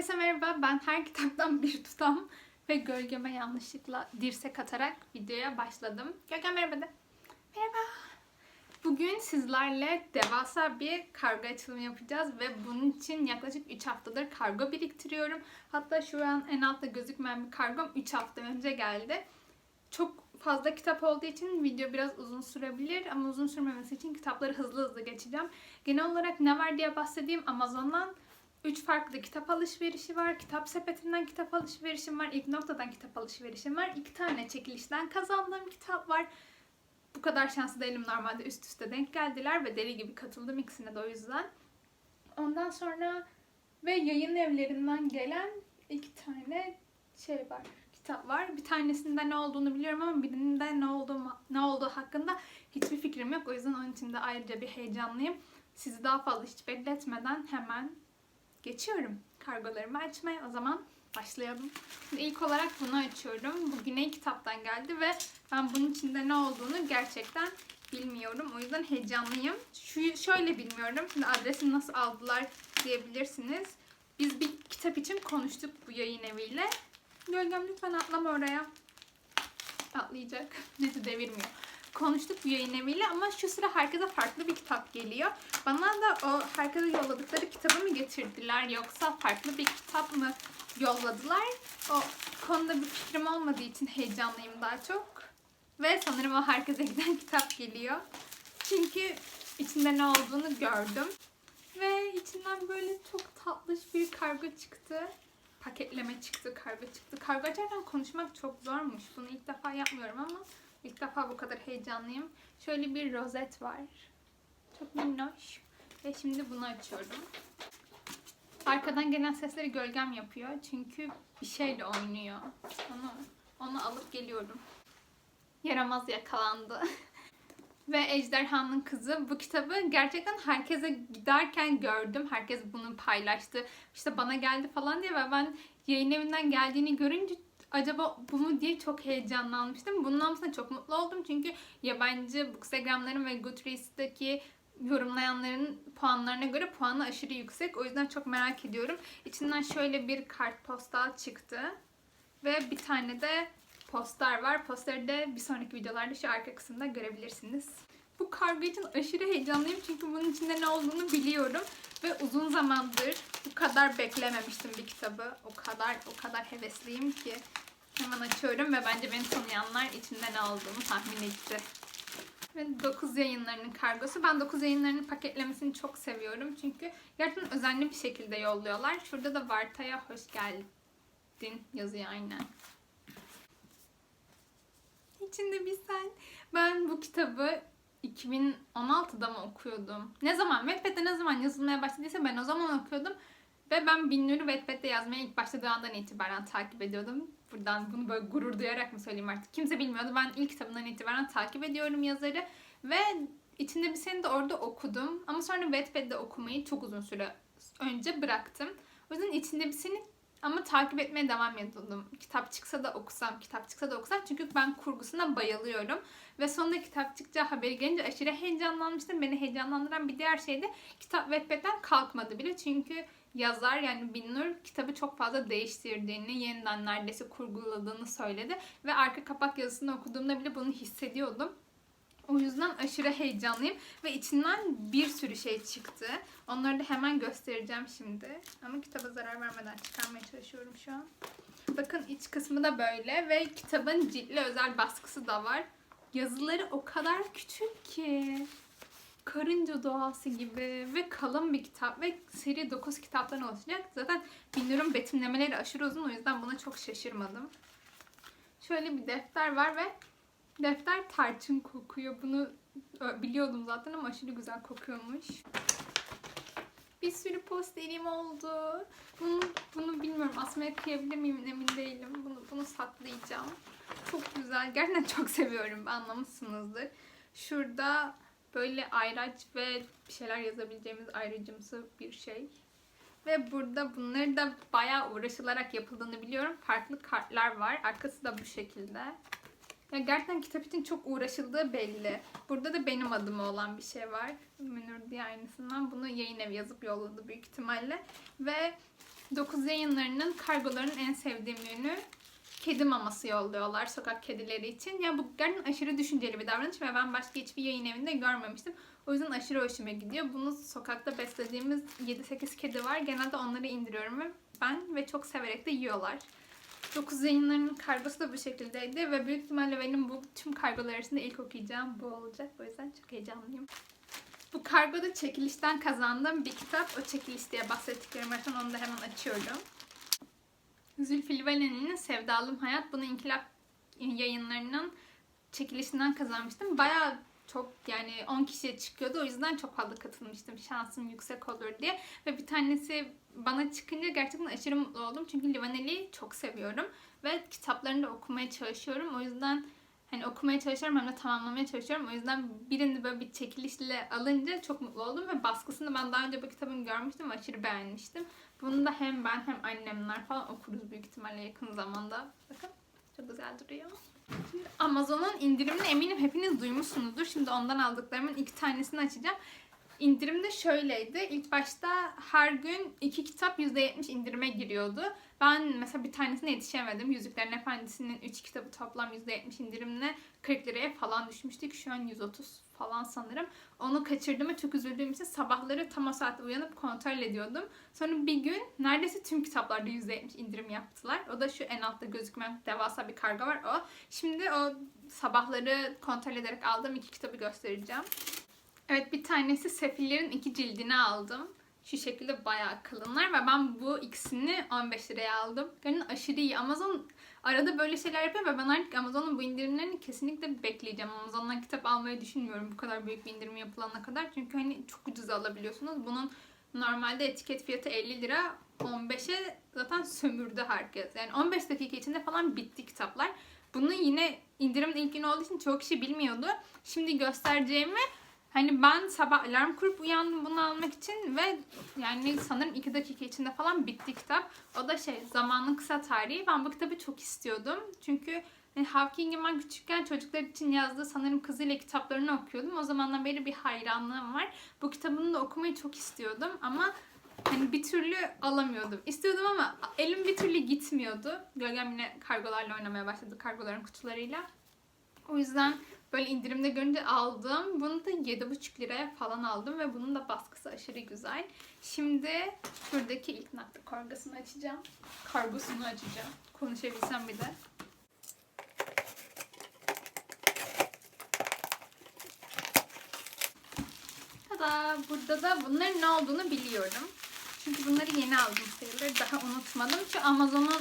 Herkese merhaba. Ben her kitaptan bir tutam ve gölgeme yanlışlıkla dirsek atarak videoya başladım. Gölgem merhaba de. Merhaba. Bugün sizlerle devasa bir kargo açılımı yapacağız ve bunun için yaklaşık 3 haftadır kargo biriktiriyorum. Hatta şu an en altta gözükmeyen bir kargom 3 hafta önce geldi. Çok fazla kitap olduğu için video biraz uzun sürebilir ama uzun sürmemesi için kitapları hızlı hızlı geçeceğim. Genel olarak ne var diye bahsedeyim. Amazon'dan 3 farklı kitap alışverişi var. Kitap sepetinden kitap alışverişim var. İlk noktadan kitap alışverişim var. 2 tane çekilişten kazandığım kitap var. Bu kadar şanslı değilim normalde üst üste denk geldiler ve deli gibi katıldım ikisine de o yüzden. Ondan sonra ve yayın evlerinden gelen iki tane şey var, kitap var. Bir tanesinde ne olduğunu biliyorum ama birinde ne olduğu ne olduğu hakkında hiçbir fikrim yok. O yüzden onun için de ayrıca bir heyecanlıyım. Sizi daha fazla hiç bekletmeden hemen geçiyorum kargolarımı açmaya. O zaman başlayalım. Şimdi ilk olarak bunu açıyorum. Bu Güney kitaptan geldi ve ben bunun içinde ne olduğunu gerçekten bilmiyorum. O yüzden heyecanlıyım. Şu şöyle bilmiyorum. Şimdi adresini nasıl aldılar diyebilirsiniz. Biz bir kitap için konuştuk bu yayın eviyle. Gölgem lütfen atlama oraya. Atlayacak. Neyse devirmiyor. Konuştuk bu yayın eviyle ama şu sıra herkese farklı bir kitap geliyor. Bana da o herkese yolladıkları kitabı mı getirdiler yoksa farklı bir kitap mı yolladılar? O konuda bir fikrim olmadığı için heyecanlıyım daha çok. Ve sanırım o herkese giden kitap geliyor. Çünkü içinde ne olduğunu gördüm. Ve içinden böyle çok tatlış bir kargo çıktı. Paketleme çıktı, kargo çıktı. Kargo açarken konuşmak çok zormuş. Bunu ilk defa yapmıyorum ama ilk defa bu kadar heyecanlıyım. Şöyle bir rozet var. Çok minnoş. Ve şimdi bunu açıyorum. Arkadan gelen sesleri gölgem yapıyor. Çünkü bir şeyle oynuyor. Onu, onu alıp geliyorum. Yaramaz yakalandı. Ve Ejderhanın Kızı. Bu kitabı gerçekten herkese giderken gördüm. Herkes bunu paylaştı. İşte bana geldi falan diye ve ben yayın evinden geldiğini görünce acaba bu mu diye çok heyecanlanmıştım. Bunun aslında çok mutlu oldum. Çünkü yabancı bookstagramların ve Goodreads'taki yorumlayanların puanlarına göre puanı aşırı yüksek. O yüzden çok merak ediyorum. İçinden şöyle bir kartpostal çıktı. Ve bir tane de poster var. Posteri de bir sonraki videolarda şu arka kısımda görebilirsiniz. Bu kargo için aşırı heyecanlıyım çünkü bunun içinde ne olduğunu biliyorum. Ve uzun zamandır bu kadar beklememiştim bir kitabı. O kadar o kadar hevesliyim ki. Hemen açıyorum ve bence beni tanıyanlar içinde ne olduğunu tahmin etti. Ve 9 yayınlarının kargosu. Ben 9 yayınlarının paketlemesini çok seviyorum. Çünkü gerçekten özenli bir şekilde yolluyorlar. Şurada da Varta'ya hoş geldin yazıyor aynen. İçinde bir sen. Ben bu kitabı 2016'da mı okuyordum? Ne zaman? Wattpad'de ne zaman yazılmaya başladıysa ben o zaman okuyordum. Ve ben Binnur'u Wattpad'de yazmaya ilk başladığı andan itibaren takip ediyordum. Buradan bunu böyle gurur duyarak mı söyleyeyim artık? Kimse bilmiyordu. Ben ilk kitabından itibaren takip ediyorum yazarı. Ve içinde bir seni de orada okudum. Ama sonra Wattpad'de okumayı çok uzun süre önce bıraktım. O yüzden içinde bir seni ama takip etmeye devam ediyordum. Kitap çıksa da okusam, kitap çıksa da okusam. Çünkü ben kurgusuna bayılıyorum. Ve sonunda kitap çıkacağı haberi gelince aşırı heyecanlanmıştım. Beni heyecanlandıran bir diğer şey de kitap Wattpad'den kalkmadı bile. Çünkü yazar yani Binnur kitabı çok fazla değiştirdiğini, yeniden neredeyse kurguladığını söyledi. Ve arka kapak yazısını okuduğumda bile bunu hissediyordum. O yüzden aşırı heyecanlıyım ve içinden bir sürü şey çıktı. Onları da hemen göstereceğim şimdi. Ama kitaba zarar vermeden çıkarmaya çalışıyorum şu an. Bakın iç kısmı da böyle ve kitabın ciltli özel baskısı da var. Yazıları o kadar küçük ki. Karınca doğası gibi ve kalın bir kitap ve seri 9 kitaptan oluşacak. Zaten Binnur'un betimlemeleri aşırı uzun o yüzden buna çok şaşırmadım. Şöyle bir defter var ve Defter tarçın kokuyor. Bunu biliyordum zaten ama aşırı güzel kokuyormuş. Bir sürü posterim oldu. Bunu, bunu bilmiyorum. Asmaya kıyabilir miyim emin değilim. Bunu, bunu saklayacağım. Çok güzel. Gerçekten çok seviyorum. Anlamışsınızdır. Şurada böyle ayraç ve bir şeyler yazabileceğimiz ayrıcımsı bir şey. Ve burada bunları da bayağı uğraşılarak yapıldığını biliyorum. Farklı kartlar var. Arkası da bu şekilde. Ya gerçekten kitap için çok uğraşıldığı belli. Burada da benim adıma olan bir şey var. Münir diye aynısından. Bunu yayın evi yazıp yolladı büyük ihtimalle. Ve 9 yayınlarının kargoların en sevdiğim ürünü kedi maması yolluyorlar sokak kedileri için. Ya bu gerçekten aşırı düşünceli bir davranış ve ben başka hiçbir yayın evinde görmemiştim. O yüzden aşırı hoşuma gidiyor. Bunu sokakta beslediğimiz 7-8 kedi var. Genelde onları indiriyorum ben ve çok severek de yiyorlar. 9 yayınlarının kargosu da bu şekildeydi ve büyük ihtimalle benim bu tüm kargolar arasında ilk okuyacağım bu olacak. O yüzden çok heyecanlıyım. Bu kargoda çekilişten kazandığım bir kitap. O çekiliş diye bahsettiklerim arasında onu da hemen açıyorum. Zülfü Livaneli'nin Sevdalım Hayat. Bunu İnkılap yayınlarının çekilişinden kazanmıştım. Bayağı çok yani 10 kişiye çıkıyordu. O yüzden çok fazla katılmıştım. Şansım yüksek olur diye. Ve bir tanesi bana çıkınca gerçekten aşırı mutlu oldum. Çünkü Livaneli'yi çok seviyorum. Ve kitaplarını da okumaya çalışıyorum. O yüzden hani okumaya çalışıyorum hem de tamamlamaya çalışıyorum. O yüzden birini böyle bir çekilişle alınca çok mutlu oldum ve baskısını ben daha önce bu kitabını görmüştüm ve aşırı beğenmiştim. Bunu da hem ben hem annemler falan okuruz büyük ihtimalle yakın zamanda. Bakın çok güzel duruyor. Amazon'un indirimini eminim hepiniz duymuşsunuzdur. Şimdi ondan aldıklarımın iki tanesini açacağım. İndirim de şöyleydi. İlk başta her gün iki kitap %70 indirime giriyordu. Ben mesela bir tanesine yetişemedim. Yüzüklerin Efendisi'nin 3 kitabı toplam %70 indirimle 40 liraya falan düşmüştük. Şu an 130 falan sanırım. Onu kaçırdığıma çok üzüldüğüm için sabahları tam o saatte uyanıp kontrol ediyordum. Sonra bir gün neredeyse tüm kitaplarda %70 indirim yaptılar. O da şu en altta gözükmeyen devasa bir kargo var o. Şimdi o sabahları kontrol ederek aldığım iki kitabı göstereceğim. Evet bir tanesi Sefillerin iki cildini aldım. Şu şekilde bayağı kalınlar ve ben bu ikisini 15 liraya aldım. Yani aşırı iyi. Amazon arada böyle şeyler yapıyor ve ben artık Amazon'un bu indirimlerini kesinlikle bekleyeceğim. Amazon'dan kitap almayı düşünmüyorum bu kadar büyük bir indirim yapılana kadar. Çünkü hani çok ucuz alabiliyorsunuz. Bunun normalde etiket fiyatı 50 lira. 15'e zaten sömürdü herkes. Yani 15 dakika içinde falan bitti kitaplar. Bunu yine indirimin ilk günü olduğu için çok kişi bilmiyordu. Şimdi göstereceğimi Hani ben sabah alarm kurup uyandım bunu almak için ve yani sanırım 2 dakika içinde falan bitti kitap. O da şey zamanın kısa tarihi. Ben bu kitabı çok istiyordum. Çünkü hani Hawking'in ben küçükken çocuklar için yazdığı sanırım kızıyla kitaplarını okuyordum. O zamandan beri bir hayranlığım var. Bu kitabını da okumayı çok istiyordum ama hani bir türlü alamıyordum. İstiyordum ama elim bir türlü gitmiyordu. Gölgem yine kargolarla oynamaya başladı. Kargoların kutularıyla. O yüzden Böyle indirimde görünce aldım. Bunu da 7,5 liraya falan aldım ve bunun da baskısı aşırı güzel. Şimdi şuradaki ilk nakli kargosunu açacağım. Kargosunu açacağım. Konuşabilsem bir de. Tada! Burada da bunların ne olduğunu biliyorum. Çünkü bunları yeni aldım sayılır. Daha unutmadım. Çünkü Amazon'un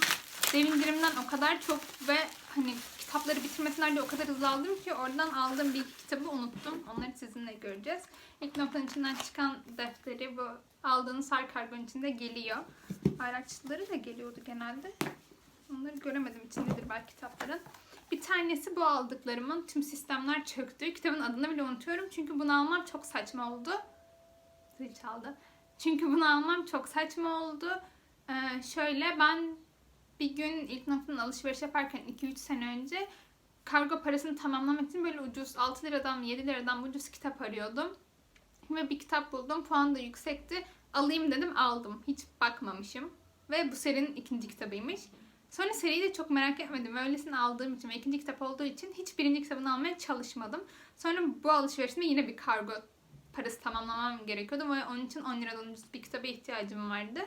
dev indirimden o kadar çok ve hani kitapları bitirmesinler diye o kadar hızlı aldım ki oradan aldığım bir kitabı unuttum. Onları sizinle göreceğiz. İlk noktanın içinden çıkan defteri bu aldığınız her kargonun içinde geliyor. Araçları da geliyordu genelde. Onları göremedim içindedir belki kitapların. Bir tanesi bu aldıklarımın tüm sistemler çöktü. Kitabın adını bile unutuyorum. Çünkü bunu almam çok saçma oldu. Zil çaldı. Çünkü bunu almam çok saçma oldu. Ee, şöyle ben bir gün ilk noktadan alışveriş yaparken 2-3 sene önce kargo parasını tamamlamak için böyle ucuz 6 liradan 7 liradan ucuz kitap arıyordum. Ve bir kitap buldum. Puan da yüksekti. Alayım dedim aldım. Hiç bakmamışım. Ve bu serinin ikinci kitabıymış. Sonra seriyi de çok merak etmedim. Öylesine aldığım için ve ikinci kitap olduğu için hiç birinci kitabını almaya çalışmadım. Sonra bu alışverişimde yine bir kargo parası tamamlamam gerekiyordu. Ve onun için 10 liradan ucuz bir kitaba ihtiyacım vardı.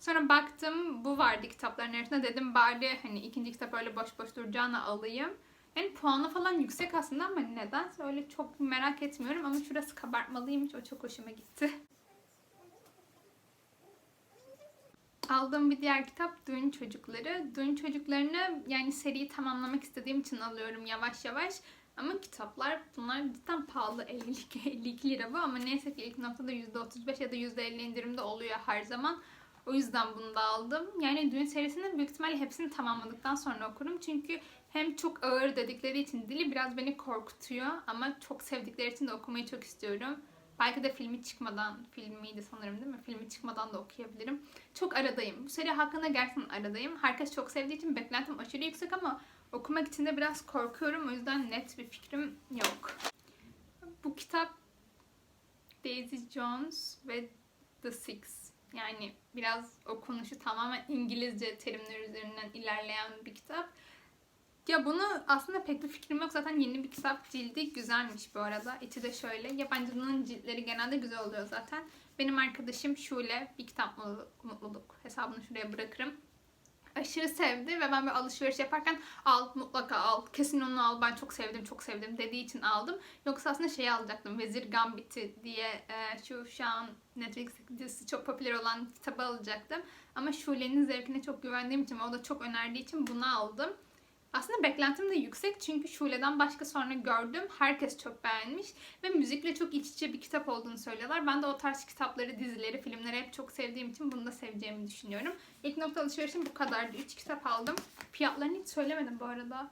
Sonra baktım bu vardı kitapların arasında dedim bari hani ikinci kitap öyle boş boş duracağına alayım. Yani puanı falan yüksek aslında ama neden öyle çok merak etmiyorum ama şurası kabartmalıymış o çok hoşuma gitti. Aldığım bir diğer kitap Duyun Çocukları. Duyun Çocuklarını yani seriyi tamamlamak istediğim için alıyorum yavaş yavaş. Ama kitaplar bunlar cidden pahalı 52, 52 lira bu ama neyse ki ilk noktada %35 ya da %50 indirimde oluyor her zaman. O yüzden bunu da aldım. Yani düğün serisinin büyük ihtimalle hepsini tamamladıktan sonra okurum. Çünkü hem çok ağır dedikleri için dili biraz beni korkutuyor. Ama çok sevdikleri için de okumayı çok istiyorum. Belki de filmi çıkmadan, filmiydi sanırım değil mi? Filmi çıkmadan da okuyabilirim. Çok aradayım. Bu seri hakkında gerçekten aradayım. Herkes çok sevdiği için beklentim aşırı yüksek ama okumak için de biraz korkuyorum. O yüzden net bir fikrim yok. Bu kitap Daisy Jones ve The Six Yani biraz okunuşu tamamen İngilizce terimler üzerinden ilerleyen bir kitap. Ya bunu aslında pek bir fikrim yok. Zaten yeni bir kitap cildi güzelmiş bu arada. İçi de şöyle. Yabancının ciltleri genelde güzel oluyor zaten. Benim arkadaşım Şule bir kitap mutluluk hesabını şuraya bırakırım. Aşırı sevdi ve ben bir alışveriş yaparken al mutlaka al kesin onu al ben çok sevdim çok sevdim dediği için aldım. Yoksa aslında şey alacaktım Vezir Gambit'i diye e, şu şu an Netflix dizisi çok popüler olan kitabı alacaktım. Ama Şule'nin zevkine çok güvendiğim için ve o da çok önerdiği için bunu aldım. Aslında beklentim de yüksek çünkü Şule'den başka sonra gördüm. Herkes çok beğenmiş ve müzikle çok iç içe bir kitap olduğunu söylüyorlar. Ben de o tarz kitapları, dizileri, filmleri hep çok sevdiğim için bunu da seveceğimi düşünüyorum. İlk nokta alışverişim bu kadardı. 3 kitap aldım. Fiyatlarını hiç söylemedim bu arada.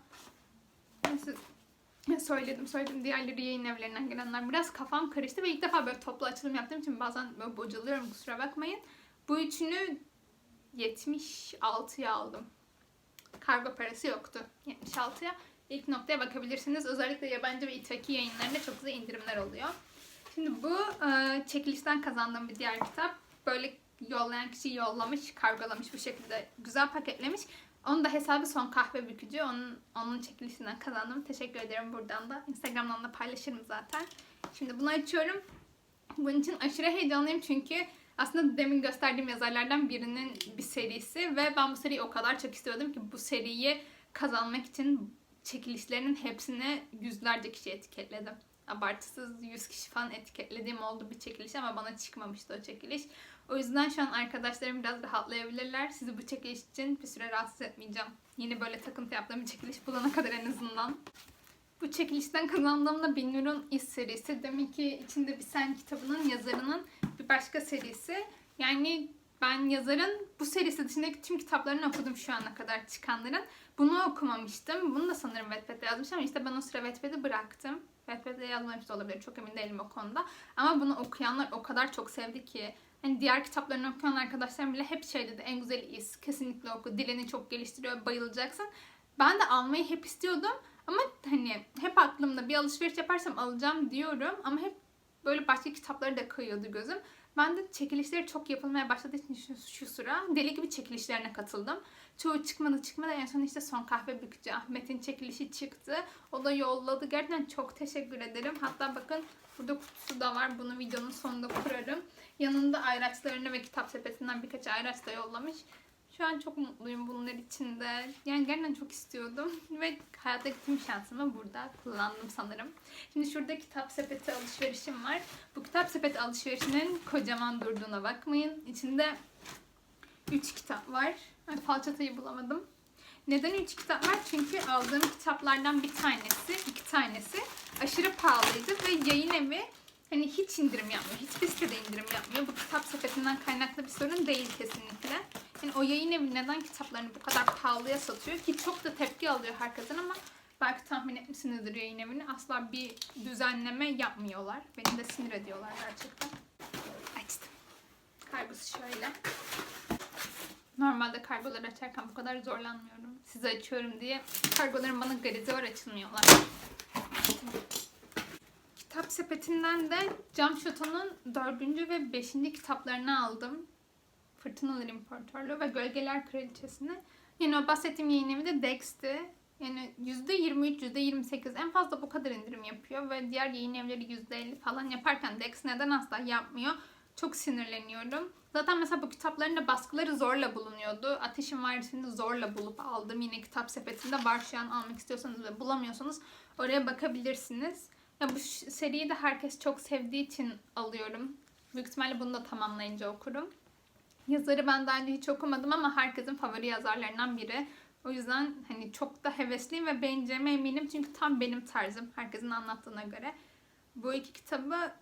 Neyse söyledim söyledim diğerleri yayın evlerinden gelenler biraz kafam karıştı ve ilk defa böyle toplu açılım yaptığım için bazen böyle bocalıyorum kusura bakmayın. Bu üçünü 76'ya aldım kargo parası yoktu 76'ya. İlk noktaya bakabilirsiniz. Özellikle yabancı ve ithaki yayınlarında çok güzel indirimler oluyor. Şimdi bu e, çekilişten kazandığım bir diğer kitap. Böyle yollayan kişi yollamış, kargolamış bu şekilde güzel paketlemiş. Onun da hesabı Son Kahve Bükücü. Onun, onun çekilişinden kazandım. Teşekkür ederim buradan da. Instagram'dan da paylaşırım zaten. Şimdi bunu açıyorum. Bunun için aşırı heyecanlıyım çünkü aslında demin gösterdiğim yazarlardan birinin bir serisi ve ben bu seriyi o kadar çok istiyordum ki bu seriyi kazanmak için çekilişlerinin hepsine yüzlerce kişi etiketledim. Abartısız 100 kişi falan etiketlediğim oldu bir çekiliş ama bana çıkmamıştı o çekiliş. O yüzden şu an arkadaşlarım biraz rahatlayabilirler. Sizi bu çekiliş için bir süre rahatsız etmeyeceğim. Yeni böyle takıntı yaptığım bir çekiliş bulana kadar en azından. Bu çekilişten kazandığımda Binur'un İz serisi. Demek ki içinde bir sen kitabının yazarının bir başka serisi. Yani ben yazarın bu serisi dışındaki tüm kitaplarını okudum şu ana kadar çıkanların. Bunu okumamıştım. Bunu da sanırım Wattpad'de yazmışım ama işte ben o sıra Wattpad'i bıraktım. Wattpad'de yazmamış da olabilir. Çok emin değilim o konuda. Ama bunu okuyanlar o kadar çok sevdi ki. Hani diğer kitaplarını okuyan arkadaşlarım bile hep şey dedi. En güzeli iz. Kesinlikle oku. Dilini çok geliştiriyor. Bayılacaksın. Ben de almayı hep istiyordum. Ama hani hep aklımda bir alışveriş yaparsam alacağım diyorum. Ama hep böyle başka kitapları da kayıyordu gözüm. Ben de çekilişleri çok yapılmaya başladığı için şu, şu sıra deli gibi çekilişlerine katıldım. Çoğu çıkmadı çıkmadı en son işte Son Kahve Bükücü Ahmet'in çekilişi çıktı. O da yolladı. Gerçekten çok teşekkür ederim. Hatta bakın burada kutusu da var. Bunu videonun sonunda kurarım. Yanında ayraçlarını ve kitap sepetinden birkaç ayraç da yollamış. Şu an çok mutluyum bunlar içinde. Yani gerçekten çok istiyordum. Ve hayattaki tüm şansımı burada kullandım sanırım. Şimdi şurada kitap sepeti alışverişim var. Bu kitap sepeti alışverişinin kocaman durduğuna bakmayın. İçinde 3 kitap var. Ay, falçatayı bulamadım. Neden 3 kitap var? Çünkü aldığım kitaplardan bir tanesi, iki tanesi aşırı pahalıydı ve yayın evi hani hiç indirim yapmıyor. Hiçbir sitede indirim yapmıyor. Bu kitap sepetinden kaynaklı bir sorun değil kesinlikle. Yani o yayın evi neden kitaplarını bu kadar pahalıya satıyor ki çok da tepki alıyor herkesten ama belki tahmin etmişsinizdir yayın evini. Asla bir düzenleme yapmıyorlar. Beni de sinir ediyorlar gerçekten. Açtım. Kargosu şöyle. Normalde kargoları açarken bu kadar zorlanmıyorum. Size açıyorum diye kargolarım bana garezi var açılmıyorlar. Kitap sepetinden de Cam Şato'nun 4. ve 5. kitaplarını aldım. Fırtınalar İmparatorluğu ve Gölgeler Kraliçesi'ni. Yani o bahsettiğim yayın evi de Dex'ti. Yani %23, %28 en fazla bu kadar indirim yapıyor ve diğer yayın evleri %50 falan yaparken Dex neden asla yapmıyor? Çok sinirleniyorum. Zaten mesela bu kitapların da baskıları zorla bulunuyordu. Ateşin Vadisi'ni zorla bulup aldım. Yine kitap sepetinde var şu an almak istiyorsanız ve bulamıyorsanız oraya bakabilirsiniz. Ya bu seriyi de herkes çok sevdiği için alıyorum. Büyük ihtimalle bunu da tamamlayınca okurum. Yazarı ben daha önce hiç okumadım ama herkesin favori yazarlarından biri. O yüzden hani çok da hevesliyim ve beğeneceğime eminim çünkü tam benim tarzım herkesin anlattığına göre. Bu iki kitabı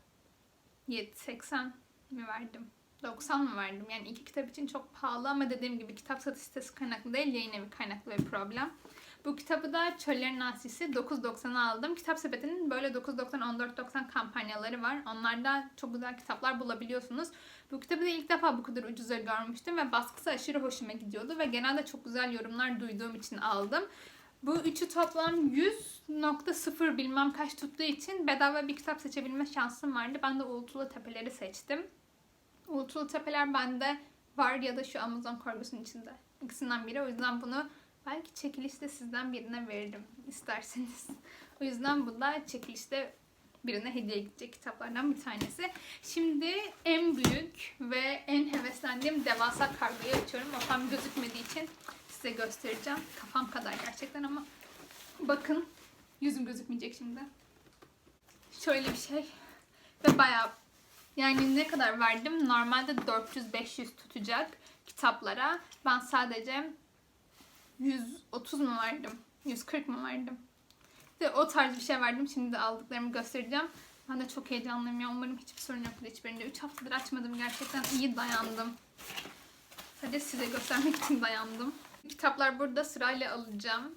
80 mi verdim? 90 mı verdim? Yani iki kitap için çok pahalı ama dediğim gibi kitap satış sitesi kaynaklı değil, yayın evi kaynaklı bir problem. Bu kitabı da Çöllerin Asisi 9.90'a aldım. Kitap sepetinin böyle 9.90-14.90 kampanyaları var. Onlarda çok güzel kitaplar bulabiliyorsunuz. Bu kitabı da ilk defa bu kadar ucuza görmüştüm ve baskısı aşırı hoşuma gidiyordu ve genelde çok güzel yorumlar duyduğum için aldım. Bu üçü toplam 100.0 bilmem kaç tuttuğu için bedava bir kitap seçebilme şansım vardı. Ben de Uğultulu Tepeleri seçtim. Uğultulu Tepeler bende var ya da şu Amazon korgusunun içinde. İkisinden biri. O yüzden bunu belki çekilişte sizden birine veririm isterseniz. O yüzden bu da çekilişte birine hediye gidecek kitaplardan bir tanesi. Şimdi en büyük ve en heveslendiğim devasa kargoyu açıyorum. O tam gözükmediği için size göstereceğim. Kafam kadar gerçekten ama bakın yüzüm gözükmeyecek şimdi. Şöyle bir şey ve bayağı yani ne kadar verdim? Normalde 400-500 tutacak kitaplara. Ben sadece 130 mu verdim? 140 mı verdim? De o tarz bir şey verdim. Şimdi de aldıklarımı göstereceğim. Ben de çok heyecanlıyım ya. Umarım hiçbir sorun yoktur hiçbirinde. 3 haftadır açmadım. Gerçekten iyi dayandım. Sadece size göstermek için dayandım. Kitaplar burada sırayla alacağım.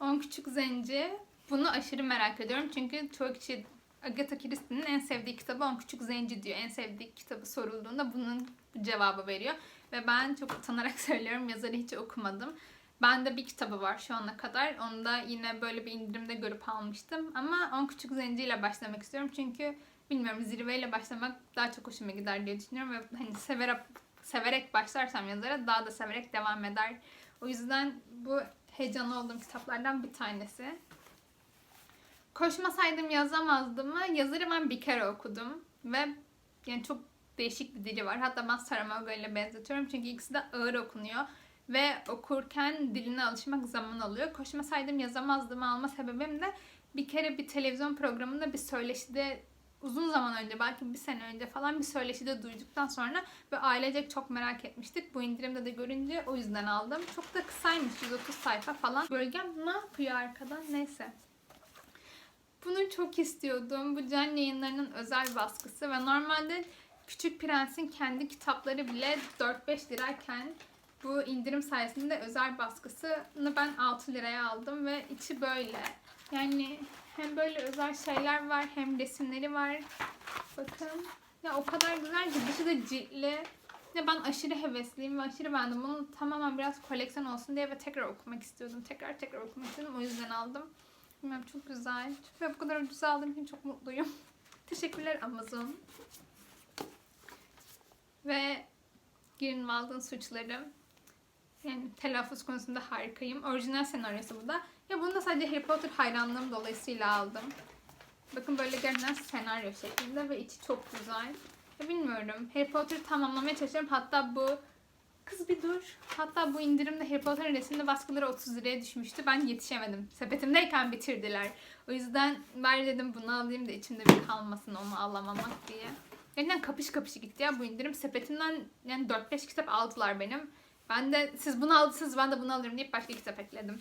10 Küçük Zenci. Bunu aşırı merak ediyorum. Çünkü çoğu kişi Agatha Christie'nin en sevdiği kitabı 10 Küçük Zenci diyor. En sevdiği kitabı sorulduğunda bunun cevabı veriyor. Ve ben çok utanarak söylüyorum. Yazarı hiç okumadım. Bende bir kitabı var şu ana kadar. Onu da yine böyle bir indirimde görüp almıştım. Ama 10 Küçük Zenci ile başlamak istiyorum. Çünkü bilmiyorum zirveyle başlamak daha çok hoşuma gider diye düşünüyorum. Ve hani severek, severek başlarsam yazara daha da severek devam eder. O yüzden bu heyecanlı olduğum kitaplardan bir tanesi. Koşmasaydım yazamazdım mı? Yazarı ben bir kere okudum. Ve yani çok değişik bir dili var. Hatta ben Saramago ile benzetiyorum. Çünkü ikisi de ağır okunuyor. Ve okurken diline alışmak zaman alıyor. Koşmasaydım yazamazdım alma sebebim de bir kere bir televizyon programında bir söyleşide uzun zaman önce belki bir sene önce falan bir söyleşide duyduktan sonra ve ailecek çok merak etmiştik. Bu indirimde de görünce o yüzden aldım. Çok da kısaymış 130 sayfa falan. Bölgem ne yapıyor arkadan? Neyse. Bunu çok istiyordum. Bu Can yayınlarının özel baskısı ve normalde Küçük Prens'in kendi kitapları bile 4-5 lirayken bu indirim sayesinde özel baskısını ben 6 liraya aldım ve içi böyle. Yani hem böyle özel şeyler var hem resimleri var. Bakın. Ya o kadar güzel ki dışı da ciltli. Ya ben aşırı hevesliyim ve aşırı beğendim. Bunu tamamen biraz koleksiyon olsun diye ve tekrar okumak istiyordum. Tekrar tekrar okumak istiyordum. O yüzden aldım. Bilmiyorum çok güzel. Ve bu kadar ucuz aldığım için çok mutluyum. Teşekkürler Amazon. Ve Grinwald'ın suçları. Yani telaffuz konusunda harikayım. Orijinal senaryosu bu da. Ya bunu da sadece Harry Potter hayranlığım dolayısıyla aldım. Bakın böyle gerçekten senaryo şeklinde ve içi çok güzel. Ya bilmiyorum. Harry Potter'ı tamamlamaya çalışıyorum. Hatta bu Kız bir dur. Hatta bu indirimde Harry Potter'ın resimli baskıları 30 liraya düşmüştü. Ben yetişemedim. Sepetimdeyken bitirdiler. O yüzden bari dedim bunu alayım da içimde bir kalmasın onu alamamak diye. Gerçekten kapış kapış gitti ya bu indirim. Sepetimden yani 4-5 kitap aldılar benim. Ben de siz bunu aldınız ben de bunu alırım deyip başka kitap ekledim.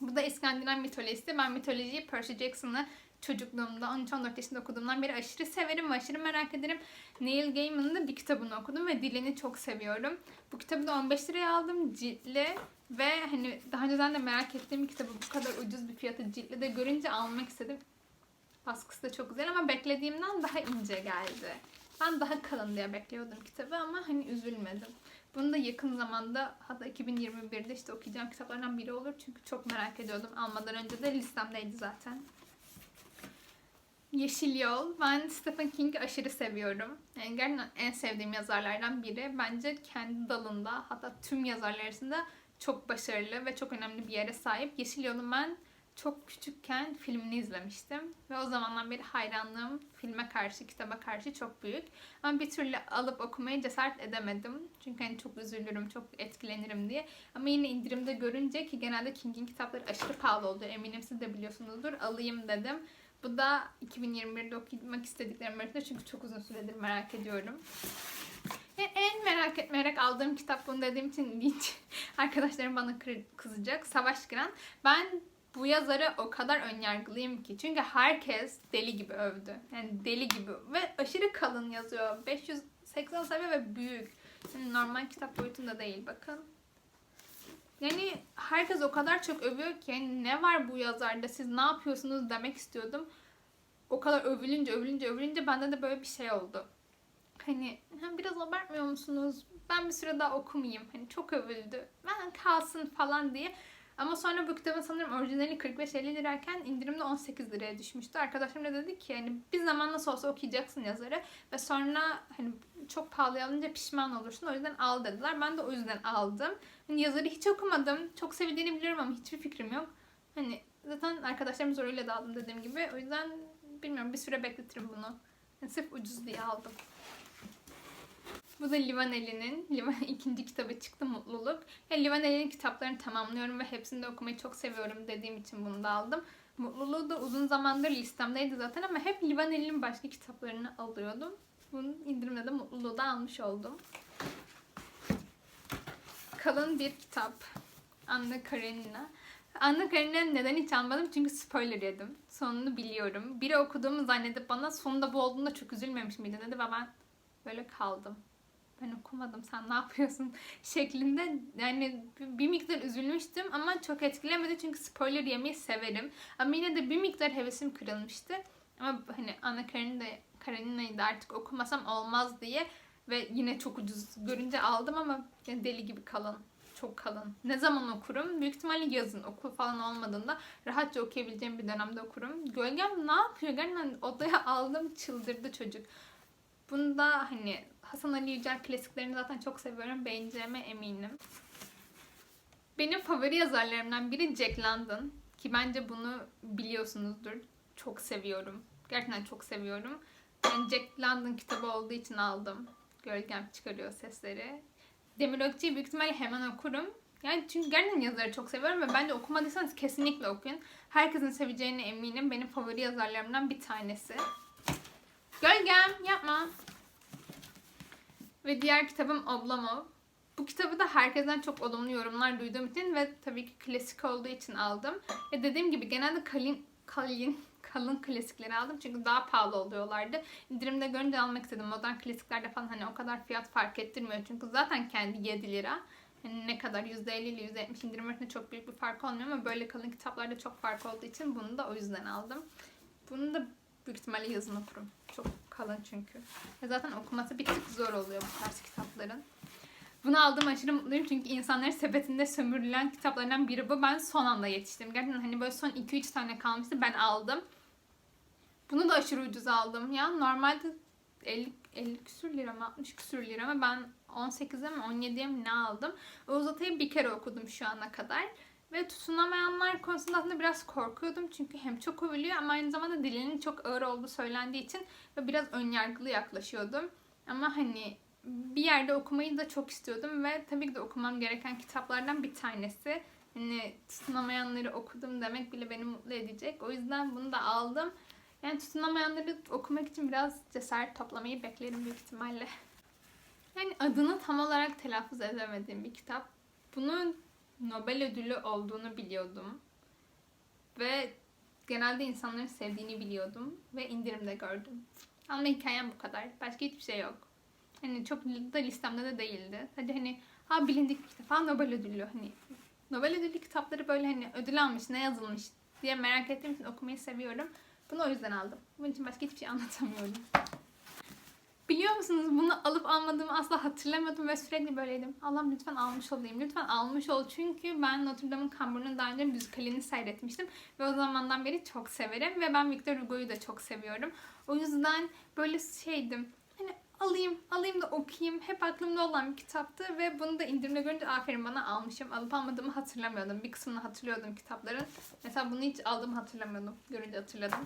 Bu da İskandinav mitolojisi. Ben mitolojiyi Percy Jackson'ı çocukluğumda 13-14 yaşında okuduğumdan beri aşırı severim ve aşırı merak ederim. Neil Gaiman'ın da bir kitabını okudum ve dilini çok seviyorum. Bu kitabı da 15 liraya aldım ciltli ve hani daha önceden de merak ettiğim bir kitabı bu kadar ucuz bir fiyatı ciltli de görünce almak istedim. Baskısı da çok güzel ama beklediğimden daha ince geldi. Ben daha kalın diye bekliyordum kitabı ama hani üzülmedim. Bunu da yakın zamanda hatta 2021'de işte okuyacağım kitaplardan biri olur. Çünkü çok merak ediyordum. Almadan önce de listemdeydi zaten. Yeşil Yol. Ben Stephen King'i aşırı seviyorum. Yani gerçekten en sevdiğim yazarlardan biri. Bence kendi dalında hatta tüm yazarlar arasında çok başarılı ve çok önemli bir yere sahip. Yeşil Yol'un ben çok küçükken filmini izlemiştim. Ve o zamandan beri hayranlığım filme karşı, kitaba karşı çok büyük. Ama bir türlü alıp okumayı cesaret edemedim. Çünkü hani çok üzülürüm, çok etkilenirim diye. Ama yine indirimde görünce ki genelde King'in kitapları aşırı pahalı oluyor. Eminim siz de biliyorsunuzdur. Alayım dedim. Bu da 2021'de okumak istediklerim arasında çünkü çok uzun süredir merak ediyorum. Yani en merak etmeyerek aldığım kitap bunu dediğim için linç arkadaşlarım bana kızacak. Savaş Giren. Ben bu yazarı o kadar önyargılıyım ki. Çünkü herkes deli gibi övdü. Yani deli gibi. Ve aşırı kalın yazıyor. 580 sayfa ve büyük. Yani normal kitap boyutunda değil bakın. Yani herkes o kadar çok övüyor ki yani ne var bu yazarda siz ne yapıyorsunuz demek istiyordum. O kadar övülünce övülünce övülünce bende de böyle bir şey oldu. Hani biraz abartmıyor musunuz? Ben bir süre daha okumayayım. Hani çok övüldü. Ben kalsın falan diye. Ama sonra bu kitabın sanırım orijinali 45-50 lirayken indirimde 18 liraya düşmüştü. Arkadaşım da dedi ki yani bir zaman nasıl olsa okuyacaksın yazarı ve sonra hani çok pahalıya alınca pişman olursun. O yüzden al dediler. Ben de o yüzden aldım. Hani yazarı hiç okumadım. Çok sevildiğini biliyorum ama hiçbir fikrim yok. Hani zaten arkadaşlarım zoruyla da aldım dediğim gibi. O yüzden bilmiyorum bir süre bekletirim bunu. Yani sırf ucuz diye aldım. Bu da Livaneli'nin Livan ikinci kitabı çıktı Mutluluk. Ya Livaneli'nin kitaplarını tamamlıyorum ve hepsini de okumayı çok seviyorum dediğim için bunu da aldım. Mutluluğu da uzun zamandır listemdeydi zaten ama hep Livaneli'nin başka kitaplarını alıyordum. Bunun indirimde de Mutluluğu da almış oldum. Kalın bir kitap. Anna Karenina. Anna Karenina'yı neden hiç almadım? Çünkü spoiler yedim. Sonunu biliyorum. Biri okuduğumu zannedip bana sonunda bu olduğunda çok üzülmemiş miydi dedi ve ben böyle kaldım. Ben okumadım sen ne yapıyorsun şeklinde yani bir miktar üzülmüştüm ama çok etkilemedi çünkü spoiler yemeyi severim. Ama yine de bir miktar hevesim kırılmıştı. Ama hani Anna Karenina, Karenina'yı da artık okumasam olmaz diye ve yine çok ucuz görünce aldım ama deli gibi kalın. Çok kalın. Ne zaman okurum? Büyük ihtimalle yazın okul falan olmadığında rahatça okuyabileceğim bir dönemde okurum. Gölgem ne yapıyor? Gerçekten odaya aldım çıldırdı çocuk. Bunda hani Hasan Ali Yücel klasiklerini zaten çok seviyorum. Beğeneceğime eminim. Benim favori yazarlarımdan biri Jack London. Ki bence bunu biliyorsunuzdur. Çok seviyorum. Gerçekten çok seviyorum. Yani Jack London kitabı olduğu için aldım. Gölgem çıkarıyor sesleri. Demir Ökçe'yi büyük ihtimalle hemen okurum. Yani çünkü gerçekten yazarı çok seviyorum ve bence okumadıysanız kesinlikle okuyun. Herkesin seveceğine eminim. Benim favori yazarlarımdan bir tanesi. Gölgem yapma. Ve diğer kitabım Oblomov. Bu kitabı da herkesten çok olumlu yorumlar duyduğum için ve tabii ki klasik olduğu için aldım. Ve dediğim gibi genelde kalın, kalın, kalın klasikleri aldım çünkü daha pahalı oluyorlardı. İndirimde görünce almak istedim. Modern klasiklerde falan hani o kadar fiyat fark ettirmiyor çünkü zaten kendi 7 lira. Yani ne kadar %50 ile %70 indirim arasında çok büyük bir fark olmuyor ama böyle kalın kitaplarda çok fark olduğu için bunu da o yüzden aldım. Bunu da büyük ihtimalle yazın okurum. Çok kalın çünkü. Ve zaten okuması bir tık zor oluyor bu tarz kitapların. Bunu aldığım aşırı mutluyum çünkü insanların sepetinde sömürülen kitaplardan biri bu. Ben son anda yetiştim. Gerçekten hani böyle son 2-3 tane kalmıştı. Ben aldım. Bunu da aşırı ucuz aldım ya. Normalde 50, 50 küsür lira mı 60 küsür lira mı ben 18'e mi 17'ye mi ne aldım. Oğuz Atay'ı bir kere okudum şu ana kadar. Ve tutunamayanlar konusunda aslında biraz korkuyordum. Çünkü hem çok övülüyor ama aynı zamanda dilinin çok ağır olduğu söylendiği için ve biraz önyargılı yaklaşıyordum. Ama hani bir yerde okumayı da çok istiyordum ve tabii ki de okumam gereken kitaplardan bir tanesi. Hani tutunamayanları okudum demek bile beni mutlu edecek. O yüzden bunu da aldım. Yani tutunamayanları okumak için biraz cesaret toplamayı beklerim büyük ihtimalle. Yani adını tam olarak telaffuz edemediğim bir kitap. Bunun Nobel ödülü olduğunu biliyordum. Ve genelde insanların sevdiğini biliyordum. Ve indirimde gördüm. Ama hikayem bu kadar. Başka hiçbir şey yok. Hani çok da listemde de değildi. Hadi hani ha bilindik bir kitap. Ha Nobel ödüllü. Hani Nobel ödüllü kitapları böyle hani ödül almış, ne yazılmış diye merak ettiğim için okumayı seviyorum. Bunu o yüzden aldım. Bunun için başka hiçbir şey anlatamıyorum. Biliyor musunuz bunu alıp almadığımı asla hatırlamadım ve sürekli böyleydim. Allah'ım lütfen almış olayım. Lütfen almış ol. Çünkü ben Notre Dame'ın Kambur'un daha önce müzikalini seyretmiştim. Ve o zamandan beri çok severim. Ve ben Victor Hugo'yu da çok seviyorum. O yüzden böyle şeydim. Hani alayım, alayım da okuyayım. Hep aklımda olan bir kitaptı ve bunu da indirimde görünce aferin bana almışım. Alıp almadığımı hatırlamıyordum. Bir kısmını hatırlıyordum kitapların. Mesela bunu hiç aldığımı hatırlamıyordum. Görünce hatırladım.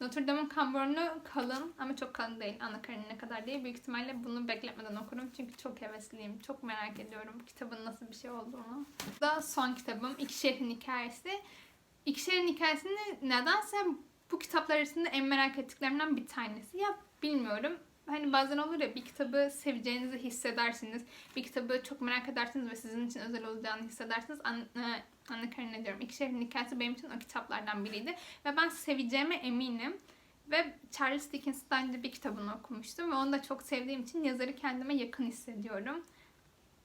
Notre Dame'ın kamburunu kalın ama çok kalın değil. Ana ne kadar değil. Büyük ihtimalle bunu bekletmeden okurum. Çünkü çok hevesliyim. Çok merak ediyorum kitabın nasıl bir şey olduğunu. Bu da son kitabım. İki Şehrin Hikayesi. İki Şehrin Hikayesini nedense bu kitaplar arasında en merak ettiklerimden bir tanesi. Ya bilmiyorum. Hani bazen olur ya bir kitabı seveceğinizi hissedersiniz. Bir kitabı çok merak edersiniz ve sizin için özel olacağını hissedersiniz. An Anne Karenina diyorum. İki Şehrin Hikayesi benim için o kitaplardan biriydi. Ve ben seveceğime eminim. Ve Charles Dickens'ten de bir kitabını okumuştum. Ve onu da çok sevdiğim için yazarı kendime yakın hissediyorum.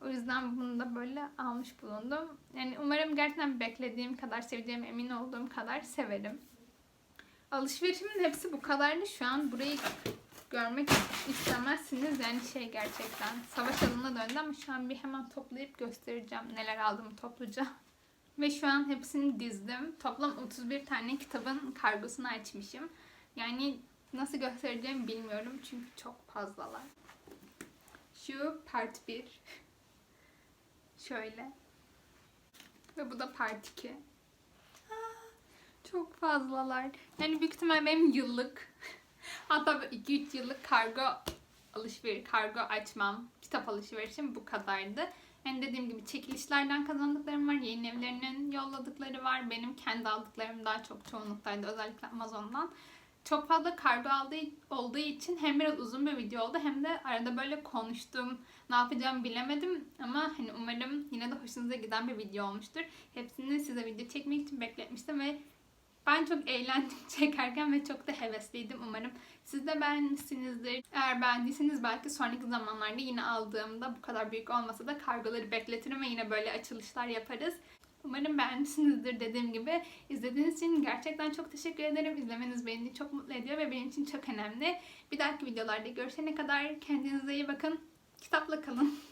O yüzden bunu da böyle almış bulundum. Yani umarım gerçekten beklediğim kadar, seveceğime emin olduğum kadar severim. Alışverişimin hepsi bu kadardı. Şu an burayı görmek istemezsiniz. Yani şey gerçekten savaş alanına döndü ama şu an bir hemen toplayıp göstereceğim neler aldığımı topluca. Ve şu an hepsini dizdim. Toplam 31 tane kitabın kargosunu açmışım. Yani nasıl göstereceğimi bilmiyorum çünkü çok fazlalar. Şu part 1. Şöyle. Ve bu da part 2. Çok fazlalar. Yani büyük ihtimal benim yıllık hatta 2-3 yıllık kargo alışveriş, kargo açmam, kitap alışverişim bu kadardı. Yani dediğim gibi çekilişlerden kazandıklarım var, yayın evlerinin yolladıkları var. Benim kendi aldıklarım daha çok çoğunluktaydı özellikle Amazon'dan. Çok fazla kargo aldığı, olduğu için hem biraz uzun bir video oldu hem de arada böyle konuştum. Ne yapacağımı bilemedim ama hani umarım yine de hoşunuza giden bir video olmuştur. Hepsini size video çekmek için bekletmiştim ve ben çok eğlendim çekerken ve çok da hevesliydim. Umarım siz de beğenmişsinizdir. Eğer beğendiyseniz belki sonraki zamanlarda yine aldığımda bu kadar büyük olmasa da kargoları bekletirim ve yine böyle açılışlar yaparız. Umarım beğenmişsinizdir dediğim gibi. İzlediğiniz için gerçekten çok teşekkür ederim. İzlemeniz beni çok mutlu ediyor ve benim için çok önemli. Bir dahaki videolarda görüşene kadar kendinize iyi bakın. Kitapla kalın.